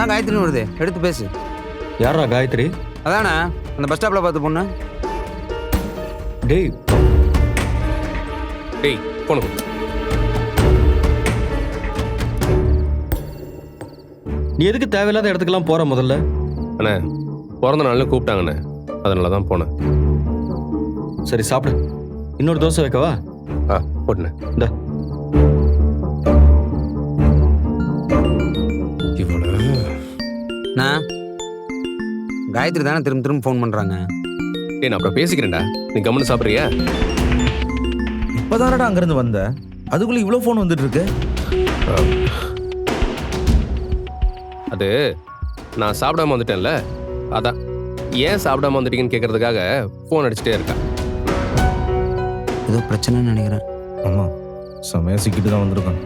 அதான் காயத்ரின்னு வருது. எடுத்து பேசு. யாரா காயத்ரி? அதானே அந்த பஸ் ஸ்டாப்பில் பார்த்த பொண்ணு? டேய். டேய் போன நீ எதுக்கு தேவையில்லாத இடத்துக்கெல்லாம் போற முதல்ல? அண்ணே பிறந்த நாள்னு கூப்பிட்டாங்கண்ணே. அதனால தான் போனேன். சரி சாப்பிடு. இன்னொரு தோசை வைக்கவா? ஆ போட்டுனேன் இந்த. நான் காயத்ரி தானே திரும்ப திரும்ப ஃபோன் பண்ணுறாங்க டேய் நான் அப்புறம் பேசிக்கிறேன்டா. நீ கம்முன்னு சாப்பிட்றியா? இப்போதானடா அங்கேருந்து வந்த. அதுக்குள்ள இவ்வளோ ஃபோன் வந்துட்டு இருக்கு அது நான் சாப்பிடாம வந்துட்டேன்ல. அதான் ஏன் சாப்பிடாம வந்துட்டீங்கன்னு கேட்கறதுக்காக ஃபோன் அடிச்சுட்டே இருக்கேன் ஏதோ பிரச்சனைன்னு நினைக்கிறேன். ஆமாம் செமையாக சிக்கிட்டு தான் வந்திருக்கான்.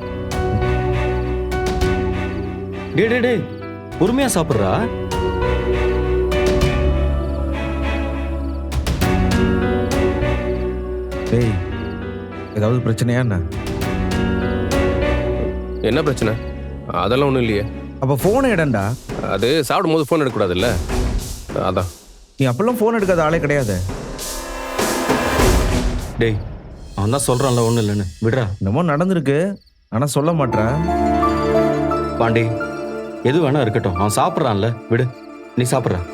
டேய் டேய் டேய். பொறுமையா சாப்பிட்றா? டேய் ஏதாவது பிரச்சனையா என்ன? என்ன பிரச்சனை? அதெல்லாம் ஒன்றும் இல்லையே. அப்போ ஃபோனை இடண்டா அது சாப்பிடும்போது ஃபோன் எடுக்கக்கூடாதுல்ல? அதான். நீ அப்பெல்லாம் ஃபோன் எடுக்காத ஆளே கிடையாது. டேய் அவன் தான் சொல்றான்ல ஒன்றும் இல்லைன்னு. விடுறா. என்னமோ நடந்திருக்கு. ஆனால் சொல்ல மாட்டேன் பாண்டி எது வேணா இருக்கட்டும். அவன் சாப்பிட்றான்ல. விடு. நீ சாப்பிட்ற.